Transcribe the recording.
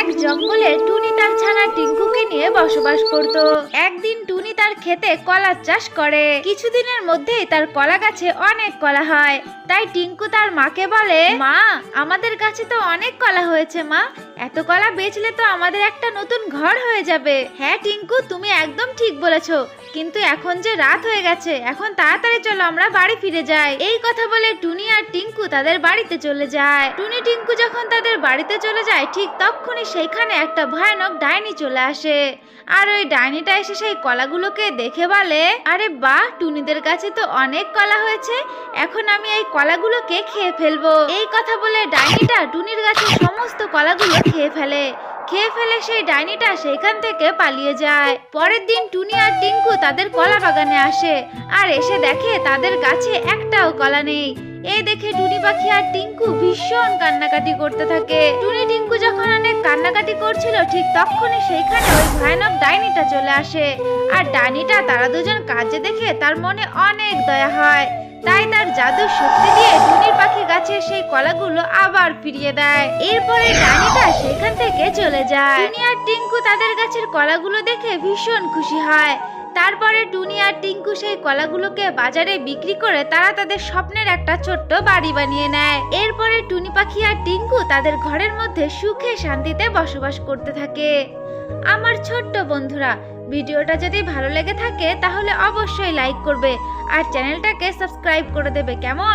এক জঙ্গলে টুনি তার ছানা টিঙ্কুকে নিয়ে বসবাস করত। একদিন টুনি তার খেতে কলার চাষ করে। কিছুদিনের মধ্যেই তার কলা গাছে অনেক কলা হয়। তাই টিঙ্কু তার মাকে বলে, মা, আমাদের গাছে তো অনেক কলা হয়েছে, মা। এত কলা বেচলে তো আমাদের একটা নতুন ঘর হয়ে যাবে। হ্যাঁ টিঙ্কু, তুমি একদম ঠিক বলেছ। কিন্তু এখন যে রাত হয়ে গেছে, এখন তাড়াতাড়ি চলো, আমরা বাড়ি ফিরে যাই। এই কথা বলে টুনি আর টিঙ্কু তাদের বাড়িতে চলে যায়। টুনি টিঙ্কু যখন তাদের বাড়িতে চলে যায়, ঠিক তখনই সেইখানে একটা ভয়ানক ডাইনি চলে আসে। আর ওই ডাইনিটা এসে সেই কলাগুলোকে দেখে বলে, আরে বাহ, টুনিদের কাছে তো অনেক কলা হয়েছে, এখন আমি এই কলাগুলোকে খেয়ে ফেলব। এই কথা বলে ডাইনিটা টুনির গাছের সমস্ত কলাগুলো খেয়ে ফেলে। খেয়ে ফেলে সেই ডাইনিটা সেইখান থেকে পালিয়ে যায়। পরের দিন টুনি আর টিঙ্কু তাদের কলা বাগানে আসে আর এসে দেখে তাদের গাছে একটাও কলা নেই। এই দেখে টুনি পাখি আর টিঙ্কু ভীষণ কান্নাকাটি করতে থাকে। টুনি টিঙ্কু যখন অনেক কান্নাকাটি করছিল, ঠিক তখনই সেইখানে ওই ভয়ানক ডাইনিটা চলে আসে। আর ডাইনিটা তারা দুজন কাজে দেখে তার মনে অনেক দয়া হয়। তাই তার জাদু শক্তি দিয়ে টুনির পাখি গাছের সেই কলাগুলো আবার ফিরিয়ে দেয়। এরপরে ডাইনিটা সেখান থেকে চলে যায়। টুনি আর টিঙ্কু তাদের গাছের কলাগুলো দেখে ভীষণ খুশি হয়। তারপরে টুনি আর টিঙ্কু সেই কলাগুলোকে বাজারে বিক্রি করে তারা তাদের স্বপ্নের একটা ছোট্ট বাড়ি বানিয়ে নেয়। এরপরে টুনি পাখি আর টিঙ্কু তাদের ঘরের মধ্যে সুখে শান্তিতে বসবাস করতে থাকে। আমার ছোট্ট বন্ধুরা, ভিডিওটা যদি ভালো লেগে থাকে তাহলে অবশ্যই লাইক করবে আর চ্যানেলটাকে সাবস্ক্রাইব করে দেবে, কেমন?